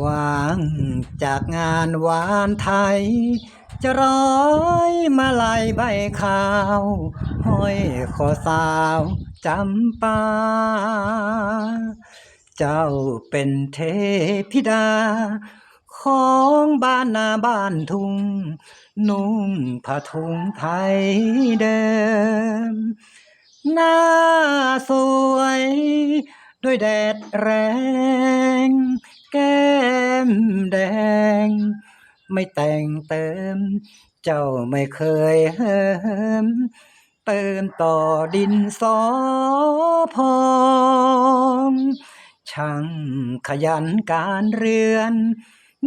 วางจากงานหวานไทย จะร้อยมาลายใบขาว ห้อยคอสาวจำปา เจ้าเป็นเทพิดา ของบ้านนาบ้านทุ่ง นุ่งผ้าถุงไทยเดิม หน้าสวย ด้วยแดดแรง แก้มแดง ไม่แต่งเติม เจ้าไม่เคยเหิมเติมต่อดินสอพองช่างขยันการเรือน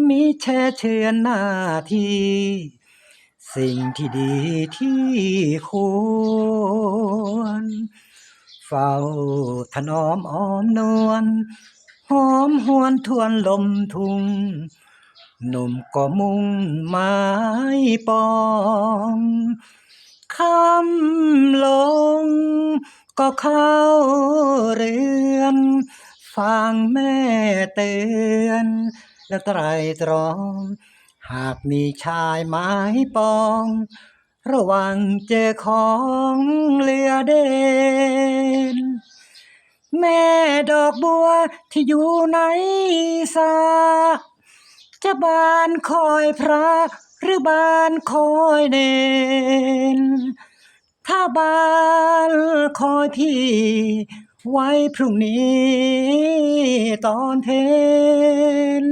มีแช่เชือนหน้าที่ สิ่งที่ดีที่ควร ฝ้าถนอมอ้อมนวลหอมหวนทวนลมทุ่งหนุ่มก็มุ่งไม้ปองคำลง ก็เข้าเรือนฟังแม่เตือน แล้วไตรตรอง หากมีชายไม้ปอง ระวังเจอของเหลือเด่นแม่ดอกบัวที่อยู่ในสาจะบานคอยพระหรือบานคอยเนน ถ้าบานคอยพี่ ไว้พรุ่งนี้ตอนเพน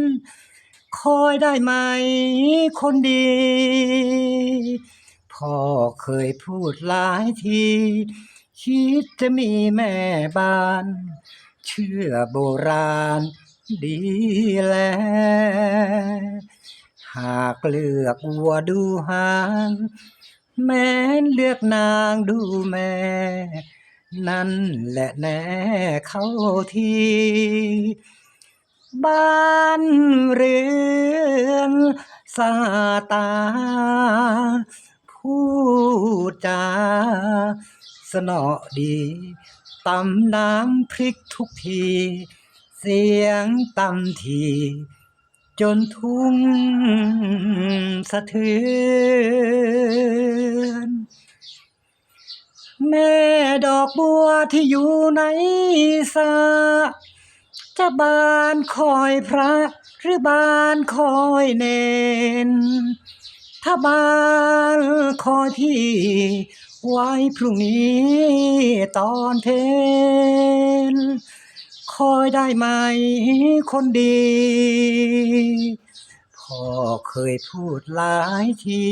คอยได้ไหมคนดี พ่อเคยพูดหลายที คิดจะมีแม่บ้าน เชื่อโบราณดีแล หากเลือกวัวดูหาง แม้นเลือกนางดูแม่ นั่นแหละแน่เข้าทีบ้านเรือนสาตา พูดจาสนอดีตำน้ำพริกทุกที เสียงตำที จนทุ่งสะเทือนแม่ดอกบัวที่อยู่ในสาจะบานคอยพระหรือบานคอยเนน ถ้าบานคอยพี่ไว้พรุ่งนี้ตอนเพนคอยได้ไหมคนดี พ่อเคยพูดหลายที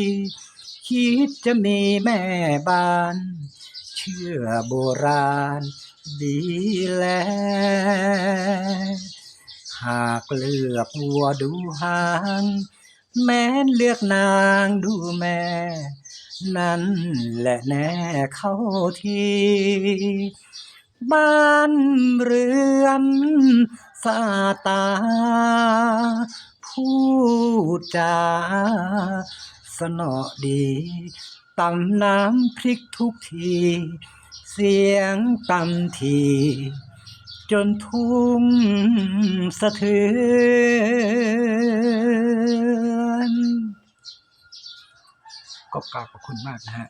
คิดจะมีแม่บ้าน เชื่อโบราณดีแล หากเลือกวัวดูหาง แม้นเลือกนางดูแม่ นั่นแหละแน่เข้าทีบ้านเรือนสาตาพูดจาสนอดีตำน้ำพริกทุกที เสียงตำที จนทุ่งสะเทือน ก็กราบขอบคุณมากนะฮะ